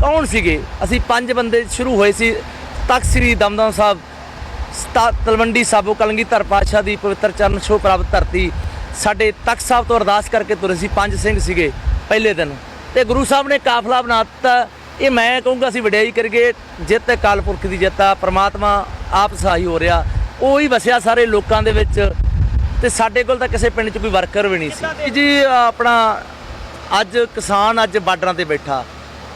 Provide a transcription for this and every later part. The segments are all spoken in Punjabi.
ਕੌਣ ਸੀਗੇ? ਅਸੀਂ ਪੰਜ ਬੰਦੇ ਸ਼ੁਰੂ ਹੋਏ ਸੀ। ਤਖਤ ਸ੍ਰੀ ਦਮਦਮ ਸਾਹਿਬ, ਸਤਾ- ਤਲਵੰਡੀ ਸਾਬੋ ਕਲੰਗੀਧਰ ਪਾਤਸ਼ਾਹ ਦੀ ਪਵਿੱਤਰ ਚਰਨ ਛੋਹ ਪ੍ਰਾਪਤ ਧਰਤੀ। ਸਾਡੇ ਤਖਤ ਸਾਹਿਬ ਤੋਂ ਅਰਦਾਸ ਕਰਕੇ ਤੁਰੇ ਸੀ। ਪੰਜ ਸਿੰਘ ਸੀਗੇ ਪਹਿਲੇ ਦਿਨ। ਤੇ ਗੁਰੂ ਸਾਹਿਬ ਨੇ ਕਾਫਲਾ ਬਣਾ ਦਿੱਤਾ। ਇਹ ਮੈਂ ਕਹੂੰਗਾ ਅਸੀਂ ਵਡਿਆਈ ਕਰੀਏ। ਜਿੱਤ ਅਕਾਲ ਪੁਰਖ ਦੀ ਜਿੱਤ ਆ। ਪ੍ਰਮਾਤਮਾ ਆਪ ਸਹਾਈ ਹੋ ਰਿਹਾ। ਉਹ ਹੀ ਵਸਿਆ ਸਾਰੇ ਲੋਕਾਂ ਦੇ ਵਿੱਚ। ਤੇ ਸਾਡੇ ਕੋਲ ਤਾਂ ਕਿਸੇ ਪਿੰਡ 'ਚ ਕੋਈ ਵਰਕਰ ਵੀ ਨਹੀਂ ਸੀ। ਜੀ, ਆਪਣਾ ਅੱਜ ਕਿਸਾਨ ਅੱਜ ਬਾਰਡਰਾਂ ਤੇ ਬੈਠਾ।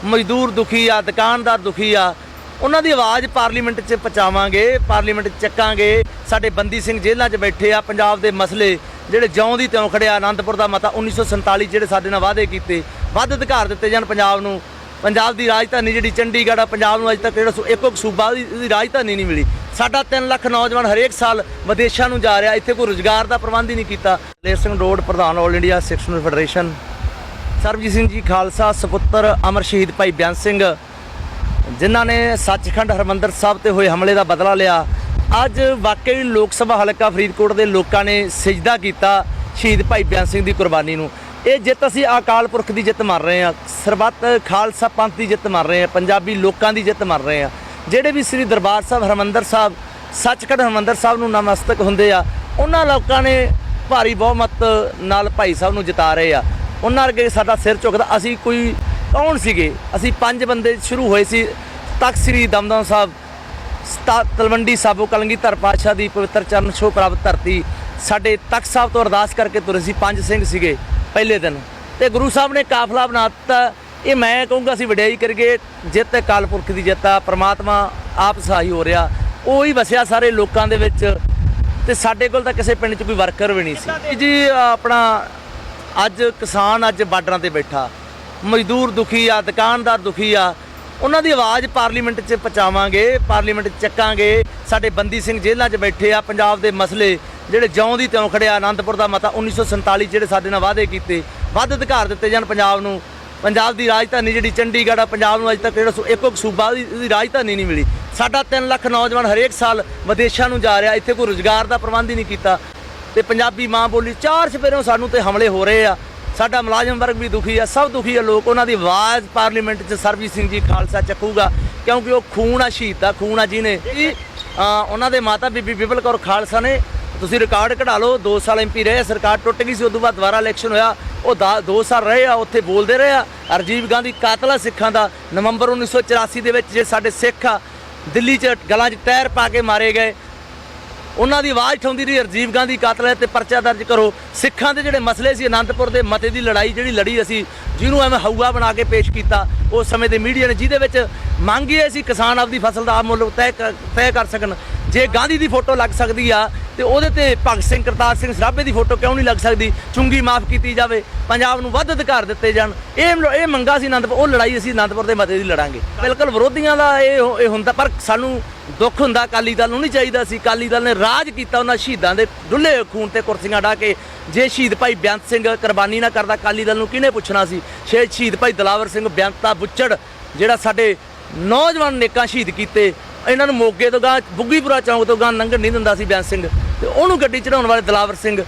ਮਜ਼ਦੂਰ ਦੁਖੀ ਆ, ਦੁਕਾਨਦਾਰ ਦੁਖੀ ਆ, ਉਹਨਾਂ ਦੀ ਆਵਾਜ਼ ਪਾਰਲੀਮੈਂਟ 'ਚ ਪਹੁੰਚਾਵਾਂਗੇ, ਪਾਰਲੀਮੈਂਟ 'ਚ ਚੱਕਾਂਗੇ। ਸਾਡੇ ਬੰਦੀ ਸਿੰਘ ਜੇਲ੍ਹਾਂ 'ਚ ਬੈਠੇ ਆ, ਪੰਜਾਬ ਦੇ ਮਸਲੇ ਜਿਹੜੇ ਜਿਉਂ ਦੀ ਤਿਉਂ ਖੜਿਆ ਆਨੰਦਪੁਰ ਦਾ ਮਤਾ 1947 ਜਿਹੜੇ ਸਾਡੇ ਨਾਲ ਵਾਅਦੇ ਕੀਤੇ, ਵੱਧ ਅਧਿਕਾਰ ਦਿੱਤੇ ਜਾਣ ਪੰਜਾਬ ਨੂੰ। ਪੰਜਾਬ ਦੀ ਰਾਜਧਾਨੀ ਜਿਹੜੀ ਚੰਡੀਗੜ੍ਹ ਆ, ਪੰਜਾਬ ਨੂੰ ਅਜੇ ਤੱਕ ਜਿਹੜਾ ਇੱਕੋ ਇੱਕ ਸੂਬਾ ਦੀ ਦੀ ਰਾਜਧਾਨੀ ਨਹੀਂ ਮਿਲੀ। ਸਾਡਾ 3 ਲੱਖ ਨੌਜਵਾਨ ਹਰੇਕ ਸਾਲ ਵਿਦੇਸ਼ਾਂ ਨੂੰ ਜਾ ਰਿਹਾ, ਇੱਥੇ ਕੋਈ ਰੁਜ਼ਗਾਰ ਦਾ ਪ੍ਰਬੰਧ ਹੀ ਨਹੀਂ ਕੀਤਾ। ਲੇਰ ਸਿੰਘ ਰੋਡ, ਪ੍ਰਧਾਨ all India sectional federation Sarabjit Singh ji Khalsa, ਸੁਪੁੱਤਰ ਅਮਰ ਸ਼ਹੀਦ ਭਾਈ ਬਿਆਨ ਸਿੰਘ, ਜਿਨ੍ਹਾਂ ਨੇ ਸੱਚਖੰਡ ਹਰਮੰਦਰ ਸਾਹਿਬ ਤੇ ਹੋਏ ਹਮਲੇ ਦਾ ਬਦਲਾ ਲਿਆ। ਅੱਜ ਵਾਕਈ ਲੋਕ ਸਭਾ ਹਲਕਾ ਫਰੀਦਕੋਟ ਦੇ ਲੋਕਾਂ ਨੇ ਸਜਦਾ ਕੀਤਾ ਸ਼ਹੀਦ ਭਾਈ ਬਿਆਨ ਸਿੰਘ ਦੀ ਕੁਰਬਾਨੀ ਨੂੰ। ਇਹ ਜਿੱਤ ਅਸੀਂ ਅਕਾਲ ਪੁਰਖ ਦੀ ਜਿੱਤ ਮੰਨ ਰਹੇ ਹਾਂ, ਸਰਬੱਤ ਖਾਲਸਾ ਪੰਥ ਦੀ ਜਿੱਤ ਮੰਨ ਰਹੇ ਹਾਂ, ਪੰਜਾਬੀ ਲੋਕਾਂ ਦੀ ਜਿੱਤ ਮੰਨ ਰਹੇ ਹਾਂ। ਜਿਹੜੇ ਵੀ ਸ੍ਰੀ ਦਰਬਾਰ ਸਾਹਿਬ, ਹਰਮੰਦਰ ਸਾਹਿਬ, ਸੱਚਖੰਡ ਹਰਮੰਦਰ ਸਾਹਿਬ ਨੂੰ ਨਮਸਤਕ ਹੁੰਦੇ ਆ, ਉਹਨਾਂ ਲੋਕਾਂ ਨੇ ਭਾਰੀ ਬਹੁਮਤ ਨਾਲ ਭਾਈ ਸਾਹਿਬ ਨੂੰ ਜਿਤਾ ਰਹੇ ਆ। ਉਹਨਾਂ ਅੱਗੇ ਸਾਡਾ ਸਿਰ ਝੁਕਦਾ ਅਸੀਂ ਕੋਈ ਕੌਣ ਸੀਗੇ? ਅਸੀਂ ਪੰਜ ਬੰਦੇ ਸ਼ੁਰੂ ਹੋਏ ਸੀ। ਤਖਤ ਸ੍ਰੀ ਦਮਦਮ ਸਾਹਿਬ ਤਲਵੰਡੀ ਸਾਬੋ ਕਲੰਗੀਧਰ ਪਾਤਸ਼ਾਹ ਦੀ ਪਵਿੱਤਰ ਚਰਨ ਛੋਹ ਪ੍ਰਾਪਤ ਧਰਤੀ ਸਾਡੇ ਤਖਤ ਸਾਹਿਬ ਤੋਂ ਅਰਦਾਸ ਕਰਕੇ ਤੁਰੇ ਸੀ। ਪੰਜ ਸਿੰਘ ਸੀਗੇ ਪਹਿਲੇ ਦਿਨ। ਤੇ ਗੁਰੂ ਸਾਹਿਬ ਨੇ ਕਾਫਲਾ ਬਣਾ ਦਿੱਤਾ। ਇਹ ਮੈਂ ਕਹੂੰਗਾ ਅਸੀਂ ਵਡਿਆਈ ਕਰੀਏ। ਜਿੱਤ ਅਕਾਲ ਪੁਰਖ ਦੀ ਜਿੱਤ ਆ ਪ੍ਰਮਾਤਮਾ ਆਪ ਸਹਾਈ ਹੋ ਰਿਹਾ। ਉਹ ਹੀ ਵਸਿਆ ਸਾਰੇ ਲੋਕਾਂ ਦੇ ਵਿੱਚ। ਤੇ ਸਾਡੇ ਕੋਲ ਤਾਂ ਕਿਸੇ ਪਿੰਡ 'ਚ ਕੋਈ ਵਰਕਰ ਵੀ ਨਹੀਂ ਸੀ। ਜੀ ਆਪਣਾ ਅੱਜ ਕਿਸਾਨ ਅੱਜ ਬਾਰਡਰਾਂ ਤੇ ਬੈਠਾ। ਮਜ਼ਦੂਰ ਦੁਖੀ ਆ, ਦੁਕਾਨਦਾਰ ਦੁਖੀ ਆ। ਉਹਨਾਂ ਦੀ ਆਵਾਜ਼ ਪਾਰਲੀਮੈਂਟ 'ਚ ਪਹੁੰਚਾਵਾਂਗੇ, ਪਾਰਲੀਮੈਂਟ 'ਚ ਚੱਕਾਂਗੇ। ਸਾਡੇ ਬੰਦੀ ਸਿੰਘ ਜੇਲ੍ਹਾਂ 'ਚ ਬੈਠੇ ਆ, ਪੰਜਾਬ ਦੇ ਮਸਲੇ ਜਿਹੜੇ ਜਿਉਂ ਦੀ ਤਿਉਂ ਖੜਿਆ ਆਨੰਦਪੁਰ ਦਾ ਮਤਾ 1947 ਜਿਹੜੇ ਸਾਡੇ ਨਾਲ ਵਾਅਦੇ ਕੀਤੇ, ਵੱਧ ਅਧਿਕਾਰ ਦਿੱਤੇ ਜਾਣ ਪੰਜਾਬ ਨੂੰ। ਪੰਜਾਬ ਦੀ ਰਾਜਧਾਨੀ ਜਿਹੜੀ ਚੰਡੀਗੜ੍ਹ ਆ, ਪੰਜਾਬ ਨੂੰ ਅਜੇ ਤੱਕ ਜਿਹੜਾ ਇੱਕੋ ਇੱਕ ਸੂਬਾ ਦੀ ਦੀ ਰਾਜਧਾਨੀ ਨਹੀਂ ਮਿਲੀ। ਸਾਡਾ 3 ਲੱਖ ਨੌਜਵਾਨ ਹਰੇਕ ਸਾਲ ਵਿਦੇਸ਼ਾਂ ਨੂੰ ਜਾ ਰਿਹਾ, ਇੱਥੇ ਕੋਈ ਰੁਜ਼ਗਾਰ ਦਾ ਪ੍ਰਬੰਧ ਹੀ ਨਹੀਂ ਕੀਤਾ। ਤੇ ਪੰਜਾਬੀ ਮਾਂ ਬੋਲੀ ਚਾਰ ਚਫੇਰਿਓਂ ਸਾਨੂੰ ਤੇ ਹਮਲੇ ਹੋ ਰਹੇ ਆ। ਸਾਡਾ ਮੁਲਾਜ਼ਮ ਵਰਗ ਵੀ ਦੁਖੀ ਆ, ਸਭ ਦੁਖੀ ਆ। ਲੋਕ ਉਹਨਾਂ ਦੀ ਆਵਾਜ਼ ਪਾਰਲੀਮੈਂਟ 'ਚ ਸਰਬਜੀਤ ਸਿੰਘ ਜੀ ਖਾਲਸਾ ਚੱਕੂਗਾ, ਕਿਉਂਕਿ ਉਹ ਖੂਨ ਆ, ਸ਼ਹੀਦ ਦਾ ਖੂਨ ਆ ਜਿਹਨੇ ਉਹਨਾਂ ਦੇ ਮਾਤਾ ਬੀਬੀ ਬਿਪਲ ਕੌਰ ਖਾਲਸਾ ਨੇ, ਤੁਸੀਂ ਰਿਕਾਰਡ ਕਢਾ ਲਓ 2 ਸਾਲ ਐਮਪੀ ਰਹੇ ਸਰਕਾਰ ਟੁੱਟ ਗਈ ਸੀ, ਉਦੋਂ ਬਾਅਦ ਦੁਬਾਰਾ ਇਲੈਕਸ਼ਨ ਹੋਇਆ, ਉਹ 2 ਸਾਲ ਰਹੇ ਆ, ਉੱਥੇ ਬੋਲਦੇ ਰਹੇ ਆ ਰਾਜੀਵ ਗਾਂਧੀ ਕਾਤਲ ਆ ਸਿੱਖਾਂ ਦਾ, ਨਵੰਬਰ 1984 ਦੇ ਵਿੱਚ ਜੇ ਸਾਡੇ ਸਿੱਖ ਆ, ਦਿੱਲੀ 'ਚ ਗਲਾਂ 'ਚ ਟਾਇਰ ਪਾ ਕੇ ਮਾਰੇ ਗਏ ਉਹਨਾਂ ਦੀ ਆਵਾਜ਼ ਠਾਉਂਦੀ ਰਹੀ, ਰਾਜੀਵ ਗਾਂਧੀ ਕਾਤਲ ਹੈ ਤੇ ਪਰਚਾ ਦਰਜ ਕਰੋ। ਸਿੱਖਾਂ ਦੇ ਜਿਹੜੇ ਮਸਲੇ ਸੀ, ਅਨੰਦਪੁਰ ਦੇ ਮਤੇ ਦੀ ਲੜਾਈ ਜਿਹੜੀ ਲੜੀ ਅਸੀਂ, ਜਿਹਨੂੰ ਐਵੇਂ ਹਊਆ ਬਣਾ ਕੇ ਪੇਸ਼ ਕੀਤਾ ਉਸ ਸਮੇਂ ਦੇ ਮੀਡੀਆ ਨੇ, ਜਿਹਦੇ ਵਿੱਚ ਮੰਗ ਇਹ ਸੀ ਕਿਸਾਨ ਆਪਦੀ ਫਸਲ ਦਾ ਮੁੱਲ ਤੈਅ ਕਰ- ਤੈਅ ਕਰ ਸਕਣ। ਜੇ ਗਾਂਧੀ ਦੀ ਫੋਟੋ ਲੱਗ ਸਕਦੀ ਆ ਤੇ ਉਹਦੇ ਤੇ ਭਗਤ ਸਿੰਘ, ਕਰਤਾਰ ਸਿੰਘ ਸਰਾਭੇ ਦੀ ਫੋਟੋ ਕਿਉਂ ਨਹੀਂ ਲੱਗ ਸਕਦੀ? ਚੁੰਗੀ ਮਾਫ ਕੀਤੀ ਜਾਵੇ, ਪੰਜਾਬ ਨੂੰ ਵੱਧ ਅਧਿਕਾਰ ਦਿੱਤੇ ਜਾਣ। ਇਹ ਇਹ ਮੰਗਾ ਸੀ ਅਨੰਦਪੁਰ, ਉਹ ਲੜਾਈ ਅਸੀਂ ਅਨੰਦਪੁਰ ਦੇ ਮਤੇ ਦੀ ਲੜਾਂਗੇ। ਬਿਲਕੁਲ ਵਿਰੋਧੀਆਂ ਦਾ ਇਹ ਇਹ ਹੁੰਦਾ, ਪਰ ਸਾਨੂੰ ਦੁੱਖ ਹੁੰਦਾ, ਅਕਾਲੀ ਦਲ ਨੂੰ ਨਹੀਂ ਚਾਹੀਦਾ ਸੀ। ਅਕਾਲੀ ਦਲ ਨੇ ਰਾਜ ਕੀਤਾ ਉਹਨਾਂ ਸ਼ਹੀਦਾਂ ਦੇ ਡੁੱਲੇ ਖੂਨ ਤੇ ਕੁਰਸੀਆਂ ਢਾ ਕੇ। ਜੇ ਸ਼ਹੀਦ ਭਾਈ ਬੇਅੰਤ ਸਿੰਘ ਕੁਰਬਾਨੀ ਨਾ ਕਰਦਾ, ਅਕਾਲੀ ਦਲ ਨੂੰ ਕਿਹਨੇ ਪੁੱਛਣਾ ਸੀ? ਸ਼ਹੀਦ ਸ਼ਹੀਦ ਭਾਈ ਦਲਾਵਰ ਸਿੰਘ, ਬੇਅੰਤਾ ਬੁੱਚੜ, ਜਿਹੜਾ ਸਾਡੇ ਨੌਜਵਾਨ ਨੇਕਾਂ ਸ਼ਹੀਦ ਕੀਤੇ, ਇਹਨਾਂ ਨੂੰ ਮੋਗੇ ਤੋਂ ਗਾਂ ਬੁੱਗੀਪੁਰਾ ਚੌਂਕ ਤੋਂ ਗਾਂ ਲੰਘਣ ਨਹੀਂ ਦਿੰਦਾ ਸੀ ਬੇਅੰਤ ਸਿੰਘ। ਤੇ ਉਹਨੂੰ ਗੱਡੀ ਚੜਾਉਣ ਵਾਲੇ ਦਲਾਵਰ ਸਿੰਘ,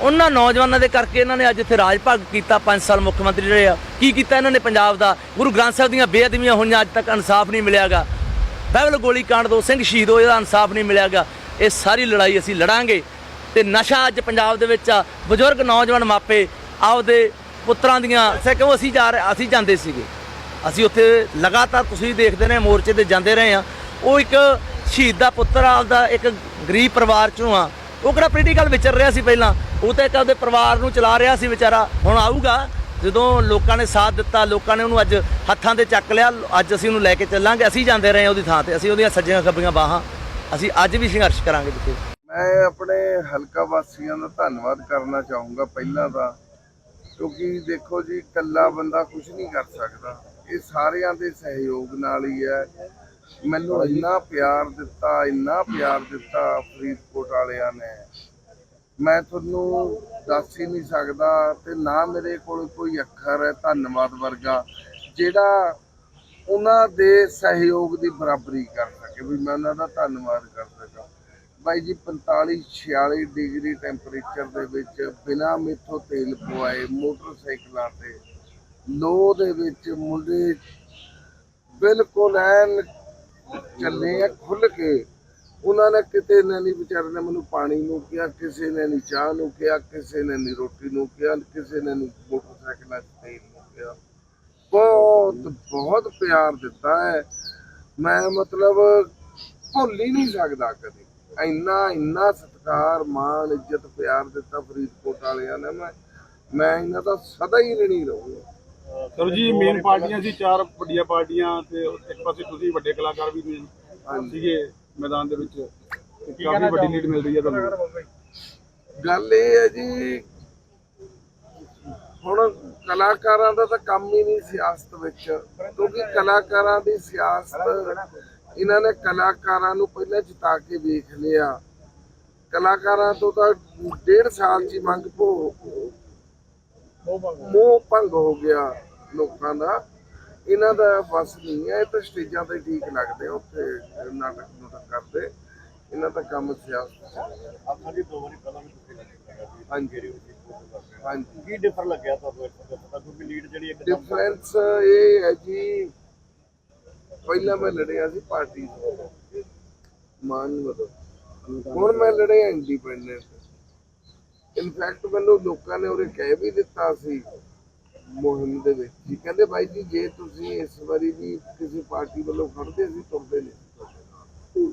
ਉਹਨਾਂ ਨੌਜਵਾਨਾਂ ਦੇ ਕਰਕੇ ਇਹਨਾਂ ਨੇ ਅੱਜ ਇੱਥੇ ਰਾਜ ਭਾਗ ਕੀਤਾ 5 ਸਾਲ ਮੁੱਖ ਮੰਤਰੀ ਰਹੇ ਆ। ਕੀ ਕੀਤਾ ਇਹਨਾਂ ਨੇ ਪੰਜਾਬ ਦਾ? ਗੁਰੂ ਗ੍ਰੰਥ ਸਾਹਿਬ ਦੀਆਂ ਬੇਅਦਬੀਆਂ ਹੋਈਆਂ, ਅੱਜ ਤੱਕ ਇਨਸਾਫ ਨਹੀਂ ਮਿਲਿਆਗਾ। ਬਹਿਬਲ ਗੋਲੀ ਕਾਂਡ ਦੋ ਸਿੰਘ ਸ਼ਹੀਦ ਹੋਏ ਦਾ ਇਨਸਾਫ ਨਹੀਂ ਮਿਲਿਆਗਾ। ਇਹ ਸਾਰੀ ਲੜਾਈ ਅਸੀਂ ਲੜਾਂਗੇ। ਤੇ ਨਸ਼ਾ ਅੱਜ ਪੰਜਾਬ ਦੇ ਵਿੱਚ ਆ। ਬਜ਼ੁਰਗ ਨੌਜਵਾਨ ਮਾਪੇ ਆਪਦੇ ਪੁੱਤਰਾਂ ਦੀਆਂ ਸੇ ਕਿਉਂ ਅਸੀਂ ਜਾ ਰਹੇ, ਅਸੀਂ ਜਾਂਦੇ ਸੀਗੇ। ਅਸੀਂ ਉੱਥੇ ਲਗਾਤਾਰ ਤੁਸੀਂ ਦੇਖਦੇ ਨੇ ਮੋਰਚੇ ਤੇ ਜਾਂਦੇ ਰਹੇ ਆ। ਉਹ ਇੱਕ ਸ਼ਹੀਦ ਦਾ ਪੁੱਤਰ, ਆਪਦਾ ਇੱਕ ਗਰੀਬ ਪਰਿਵਾਰ ਚੋਂ ਆ। ਉਹ ਕਿਹੜਾ ਪੋਲੀਟੀਕਲ ਵਿਚਰ ਰਿਹਾ ਸੀ ਪਹਿਲਾਂ? ਉਹ ਤਾਂ ਇੱਕ ਆਪਦੇ ਪਰਿਵਾਰ ਨੂੰ ਚਲਾ ਰਿਹਾ ਸੀ ਵਿਚਾਰਾ। ਹੁਣ ਆਊਗਾ। ਜਦੋਂ ਲੋਕਾਂ ਨੇ ਸਾਥ ਦਿੱਤਾ, ਲੋਕਾਂ ਨੇ ਉਹਨੂੰ ਅੱਜ ਹੱਥਾਂ ਤੇ ਚੱਕ ਲਿਆ, ਅੱਜ ਅਸੀਂ ਉਹਨੂੰ ਲੈ ਕੇ ਚੱਲਾਂਗੇ। ਅਸੀਂ ਜਾਂਦੇ ਰਹੇ ਉਹਦੀ ਥਾਂ ਤੇ। ਅਸੀਂ ਉਹਦੀਆਂ ਸੱਜੀਆਂ ਖੱਬੀਆਂ ਬਾਹਾਂ। ਅਸੀਂ ਅੱਜ ਵੀ ਸੰਘਰਸ਼ ਕਰਾਂਗੇ ਜਿੱਥੇ ਮੈਂ ਆਪਣੇ ਹਲਕਾ ਵਾਸੀਆਂ ਦਾ ਧੰਨਵਾਦ ਕਰਨਾ ਚਾਹੂੰਗਾ ਪਹਿਲਾਂ ਤਾਂ। ਕਿਉਂਕਿ ਦੇਖੋ ਜੀ, ਇਕੱਲਾ ਬੰਦਾ ਕੁਝ ਨਹੀਂ ਕਰ ਸਕਦਾ। ਇਹ ਸਾਰਿਆਂ ਦੇ ਸਹਿਯੋਗ ਨਾਲ ਹੀ ਹੈ। ਮੈਨੂੰ ਇੰਨਾ ਪਿਆਰ ਦਿੱਤਾ, ਇੰਨਾ ਪਿਆਰ ਦਿੱਤਾ ਫਰੀਦਕੋਟ ਵਾਲਿਆਂ ਨੇ। ਮੈਂ ਤੁਹਾਨੂੰ ਦੱਸ ਹੀ ਨਹੀਂ ਸਕਦਾ ਤੇ ਨਾ ਮੇਰੇ ਕੋਲ ਕੋਈ ਅੱਖਰ ਹੈ ਧੰਨਵਾਦ ਵਰਗਾ, ਜਿਹੜਾ ਉਹਨਾਂ ਦੇ ਸਹਿਯੋਗ ਦੀ ਬਰਾਬਰੀ ਕਰ ਸਕੇ ਵੀ ਮੈਂ ਉਹਨਾਂ ਦਾ ਧੰਨਵਾਦ ਕਰ ਸਕਾਂ। ਬਾਈ ਜੀ 45 46 ਡਿਗਰੀ ਟੈਂਪਰੇਚਰ ਦੇ ਵਿੱਚ ਬਿਨਾ ਮੇਥੋਂ ਤੇਲ ਪਵਾਏ ਮੋਟਰਸਾਈਕਲਾਂ ਤੇ ਲੋ ਦੇ ਵਿੱਚ ਮੁੰਡੇ ਬਿਲਕੁਲ ਐਨ ਚੱਲੇ ਆ ਖੁੱਲ ਕੇ, ਉਹਨਾਂ ਨੇ ਕਿਤੇ ਨੇ ਨਹੀਂ, ਵਿਚਾਰੇ ਨੇ ਮੈਨੂੰ ਪਾਣੀ ਨੂੰ ਕਿਹਾ, ਕਿਸੇ ਨੇ ਨਹੀਂ ਚਾਹ ਨੂੰ ਕਿਹਾ, ਕਿਸੇ ਨੇ ਨਹੀਂ ਰੋਟੀ ਨੂੰ ਕਿਹਾ, ਕਿਸੇ ਨੇ ਨਹੀਂ ਮੋਟਰਸਾਈਕਲਾਂ 'ਚ ਤੇਲ ਨੂੰ ਕਿਹਾ। ਬਹੁਤ ਬਹੁਤ ਪਿਆਰ ਦਿੱਤਾ ਹੈ। ਮੈਂ ਮਤਲਬ ਭੁੱਲ ਹੀ ਨਹੀਂ ਸਕਦਾ ਕਦੇ। ਇੰਨਾ ਇੰਨਾ ਸਤਿਕਾਰ, ਮਾਣ, ਇੱਜ਼ਤ, ਪਿਆਰ ਦਿੱਤਾ ਫਰੀਦਕੋਟ ਵਾਲਿਆਂ ਨੇ। ਮੈਂ ਮੈਂ ਇਹਨਾਂ ਦਾ ਸਦਾ ਹੀ ਰਣੀ ਰਹੂੰਗਾ। ਸਰ ਜੀ ਮੇਨ ਪਾਰਟੀਆਂ ਸੀ ਚਾਰ ਵੱਡੀਆਂ ਪਾਰਟੀਆਂ ਤੇ ਇੱਕ ਪਾਸੇ ਤੁਸੀਂ ਵੱਡੇ ਕਲਾਕਾਰ ਵੀ ਨੇ। ਸੀਗੇ ਮੈਦਾਨ ਦੇ ਵਿੱਚ। ਕਾਫੀ ਵੱਡੀ ਲੀਡ ਮਿਲ ਰਹੀ ਹੈ ਤੁਹਾਨੂੰ। ਗੱਲ ਇਹ ਹੈ ਜੀ ਹੁਣ ਕਲਾਕਾਰਾਂ ਦਾ ਤਾਂ ਕੰਮ ਹੀ ਨਹੀਂ ਸਿਆਸਤ ਵਿੱਚ ਕਿਉਂਕਿ ਕਲਾਕਾਰਾਂ ਦੀ ਸਿਆਸਤ ਇਹਨਾਂ ਨੇ ਕਲਾਕਾਰਾਂ ਨੂੰ ਪਹਿਲਾਂ ਜਿਤਾ ਕੇ ਵੇਖ ਲਿਆ। ਕਲਾਕਾਰਾਂ ਤੋਂ ਤਾਂ ਡੇਢ ਸਾਲ 'ਚ ਹੀ ਮੰਗ ਭੋ ਮੋਹ ਭੰਗ ਹੋ ਗਿਆ ਲੋਕਾਂ ਦਾ। ਇਹਨਾਂ ਦਾ ਬਸ ਨਹੀਂ ਹੈ ਇਹ ਤਾਂ ਸਟੇਜਾਂ ਤੇ ਠੀਕ ਲੱਗਦੇ ਉੱਥੇ ਨਾਟਕ ਨੂਟਕ ਕਰਦੇ। ਇਹਨਾਂ ਦਾ ਕੰਮ ਸਿਆਸਤ। ਆਪਾਂ ਜੀ ਦੋ ਵਾਰੀ ਪਹਿਲਾਂ ਵੀ ਤੁਸੀਂ ਹਾਂਜੀ। ਹਾਂਜੀ। ਕੀ ਡਿਫਰ ਲੱਗਿਆ ਤੁਹਾਨੂੰ ਪਤਾ ਕਿਉਂਕਿ ਲੀਡ ਜਿਹੜੀ ਇੱਕ ਡਿਫਰੈਂਸ ਇਹ ਹੈ ਜੀ ਪਹਿਲਾਂ ਮੈਂ ਲੜਿਆ ਸੀ ਪਾਰਟੀ ਤੋਂ। ਮਾਨ ਮਤਲਬ ਹੁਣ ਮੈਂ ਲੜਿਆ ਇੰਡੀਪੈਂਡੈਂਟ ਇਨਫੈਕਟ ਮੈਨੂੰ ਲੋਕਾਂ ਨੇ ਉਹਨੇ ਕਹਿ ਵੀ ਦਿੱਤਾ ਸੀ, ਮੁਹਿੰਮ ਦੇ ਵਿੱਚ। ਜੀ ਕਹਿੰਦੇ ਬਾਈ ਜੀ, ਜੇ ਤੁਸੀਂ ਇਸ ਵਾਰੀ ਵੀ ਕਿਸੇ ਪਾਰਟੀ ਵੱਲੋਂ ਖੜਦੇ ਸੀ, ਤੁਰਦੇ ਨਹੀਂ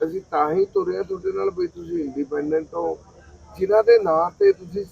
ਅਸੀਂ ਤਾਂ ਹੀ ਤੁਰਿਆ ਤੁਹਾਡੇ ਨਾਲ ਵੀ ਤੁਸੀਂ ਇੰਡੀਪੈਂਡੈਂਟ ਹੋ। ਜਿਨ੍ਹਾਂ ਦੇ ਨਾਂ ਤੇ ਤੁਸੀਂ